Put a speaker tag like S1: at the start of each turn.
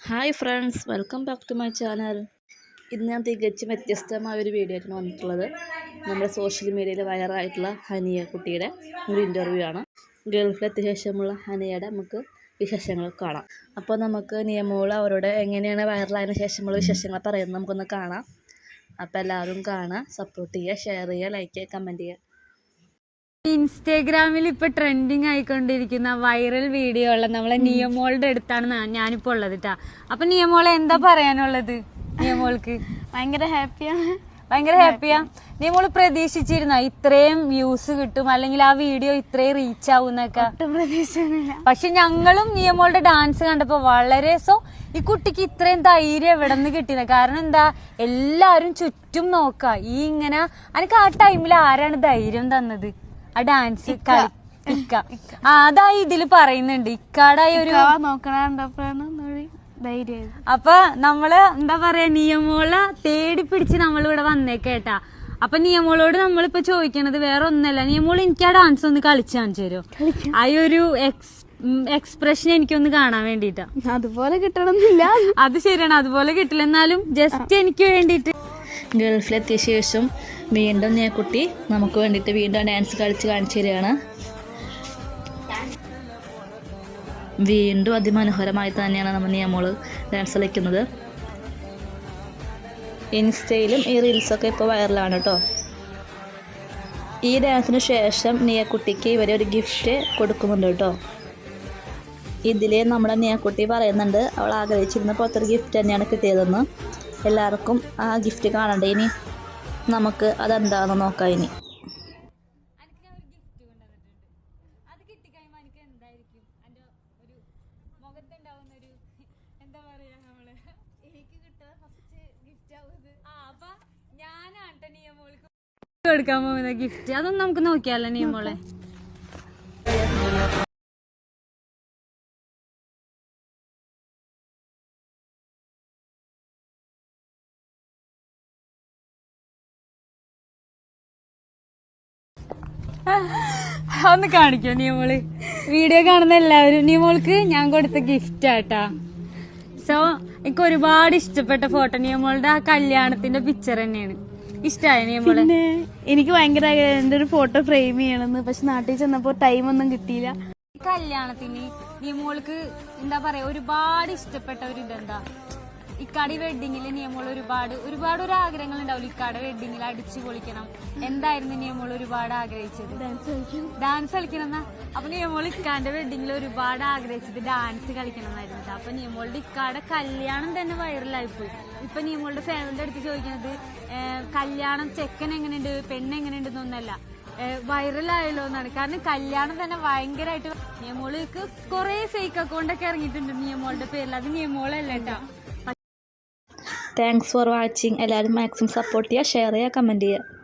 S1: Hi friends welcome back to my channel. ഇന്ന് ഞാൻ തികച്ചും വ്യത്യസ്തമായ ഒരു വീഡിയോ ആയിട്ടാണ് വന്നിട്ടുള്ളത്. നമ്മുടെ സോഷ്യൽ മീഡിയയിൽ വൈറലായിട്ടുള്ള ഹനിയ കുട്ടിയുടെ ഒരു ഇന്റർവ്യൂ ആണ്. ഗൾഫിലെത്തിയ ശേഷമുള്ള ഹനിയയുടെ നമുക്ക് വിശേഷങ്ങൾ കാണാം. അപ്പോൾ നമുക്ക് നിയമോൾ അവരോട് എങ്ങനെയാണ് വൈറലായതിനു ശേഷമുള്ള വിശേഷങ്ങൾ പറയുന്നത് നമുക്കൊന്ന് കാണാം. അപ്പോൾ എല്ലാവരും കാണുക സപ്പോർട്ട് ചെയ്യുക ഷെയർ ചെയ്യുക ലൈക്ക് ചെയ്യുക കമന്റ് ചെയ്യുക.
S2: ഇൻസ്റ്റാഗ്രാമിൽ ഇപ്പൊ ട്രെൻഡിങ് ആയിക്കൊണ്ടിരിക്കുന്ന വൈറൽ വീഡിയോ ഉള്ള നമ്മളെ നിയമോളുടെ അടുത്താണ് ഞാനിപ്പോ ഉള്ളത് കേട്ടാ അപ്പൊ നിയമോളെ എന്താ പറയാനുള്ളത് നിയമോൾക്ക്?
S3: ഭയങ്കര ഹാപ്പിയാണ്
S2: ഭയങ്കര ഹാപ്പിയാ നിയമോൾ പ്രതീക്ഷിച്ചിരുന്ന ഇത്രയും വ്യൂസ് കിട്ടും? അല്ലെങ്കിൽ ആ വീഡിയോ ഇത്രയും റീച്ച് ആവുന്നൊക്കെ? പക്ഷെ ഞങ്ങളും നിയമോളുടെ ഡാൻസ് കണ്ടപ്പോ വളരെ സോ ഈ കുട്ടിക്ക് ഇത്രയും ധൈര്യം എവിടെ നിന്ന് കിട്ടിയത് കാരണം എന്താ? എല്ലാരും ചുറ്റും നോക്ക. ഈ ഇങ്ങനെ എനിക്ക് ആ ടൈമിൽ ആരാണ് ധൈര്യം തന്നത്? ആ ഡാൻസ് ഇക്ക. ആ അതാ ഇതിൽ പറയുന്നുണ്ട്. ഇക്കാടായ ഒരു അപ്പൊ നമ്മൾ എന്താ പറയാ നിയമോളെ തേടി പിടിച്ച് നമ്മളിവിടെ വന്നേക്കേട്ടാ അപ്പൊ നിയമോളോട് നമ്മളിപ്പോ ചോദിക്കണത് വേറെ ഒന്നല്ല നിയമോൾ എനിക്ക് ആ ഡാൻസ് ഒന്ന് കളിച്ചു കാണിച്ചു തരുമോ ആ ഒരു എക്സ് എക്സ്പ്രഷൻ എനിക്കൊന്ന് കാണാൻ വേണ്ടിട്ടാ.
S3: അതുപോലെ കിട്ടണമെന്നില്ല
S2: അത് ശരിയാണ്. അതുപോലെ കിട്ടില്ല എന്നാലും ജസ്റ്റ് എനിക്ക് വേണ്ടിട്ട്
S1: ഗൾഫിലെത്തിയ ശേഷം വീണ്ടും ഞാൻ കുട്ടി നമുക്ക് വേണ്ടിയിട്ട് വീണ്ടും ഡാൻസ് കളിച്ച് കാണിച്ചു തരികയാണ്. വീണ്ടും അതിമനോഹരമായി തന്നെയാണ് നമ്മൾ നമ്മൾ ഡാൻസ് കളിക്കുന്നത്. ഇൻസ്റ്റയിലും ഈ റീൽസൊക്കെ ഇപ്പോൾ വൈറലാണ് കേട്ടോ ഈ ഡാൻസിന് ശേഷം നിയക്കുട്ടിക്ക് ഇവരെ ഒരു ഗിഫ്റ്റ് കൊടുക്കുന്നുണ്ട് കേട്ടോ ഇതിൽ നമ്മുടെ നിയക്കുട്ടി പറയുന്നുണ്ട് അവൾ ആഗ്രഹിച്ചിരുന്ന പോലത്തെ ഗിഫ്റ്റ് തന്നെയാണ് കിട്ടിയതെന്ന്. എല്ലാവർക്കും ആ ഗിഫ്റ്റ് കാണണ്ടേ ഇനി? നമുക്ക് അതെന്താണെന്ന് നോക്കാം ഇനി.
S2: കൊടുക്കാൻ പോകുന്ന ഗിഫ്റ്റ് അതൊന്നും നമുക്ക് നോക്കിയാലോ നിയമോളെ ഒന്ന് കാണിക്കോ നിയമോൾ വീഡിയോ കാണുന്ന എല്ലാവരും നിയമോൾക്ക് ഞാൻ കൊടുത്ത ഗിഫ്റ്റ് ആട്ടാ. സോ എനിക്ക് ഒരുപാട് ഇഷ്ടപ്പെട്ട ഫോട്ടോ നിയമോളുടെ ആ കല്യാണത്തിന്റെ പിക്ചർ തന്നെയാണ്. ഇഷ്ടമായ നീ
S3: പിന്നെ എനിക്ക് ഭയങ്കര എന്റെ ഒരു ഫോട്ടോ ഫ്രെയിം ചെയ്യണമെന്ന് പക്ഷെ നാട്ടിൽ ചെന്നപ്പോ ടൈം ഒന്നും കിട്ടിയില്ല.
S2: കല്യാണത്തിന് മോൾക്ക് എന്താ പറയാ ഒരുപാട് ഇഷ്ടപ്പെട്ട ഒരു ഇതെന്താ? ഇക്കാടി വെഡിങ്ങിൽ നിയമോൾ ഒരുപാട് ഒരുപാട് ഒരു ആഗ്രഹങ്ങൾ ഉണ്ടാവില്ല ഇക്കാടെ വെഡിങ്ങിൽ അടിച്ചു പൊളിക്കണം. എന്തായിരുന്നു നിയമോൾ ഒരുപാട് ആഗ്രഹിച്ചത്? ഡാൻസ് കളിക്കണം എന്നാ അപ്പൊ നിയമോൾ ഇക്കാന്റെ വെഡിങ്ങിൽ ഒരുപാട് ആഗ്രഹിച്ചത് ഡാൻസ് കളിക്കണം എന്നായിരുന്നു. അപ്പൊ നിയമോളുടെ ഇക്കാടെ കല്യാണം തന്നെ വൈറലായി പോയി ഇപ്പൊ നിയമോളുടെ ഫാമിലിയുടെ അടുത്ത് ചോദിക്കുന്നത് കല്യാണം ചെക്കൻ എങ്ങനെയുണ്ട് പെണ്ണ് എങ്ങനെയുണ്ട് എന്നൊന്നല്ല വൈറലായല്ലോ എന്നാണ്. കാരണം കല്യാണം തന്നെ ഭയങ്കരമായിട്ട് നിയമോൾക്ക് കുറെ ഫേക്ക് അക്കൗണ്ട് ഒക്കെ ഇറങ്ങിയിട്ടുണ്ട് നിയമോളുടെ പേരിൽ. അത് നിയമോളല്ല കേട്ടോ
S1: താങ്ക്സ് ഫോർ വാച്ചിങ് എല്ലാവരും മാക്സിമം സപ്പോർട്ട് ചെയ്യുക ഷെയർ ചെയ്യുക കമന്റ് ചെയ്യുക.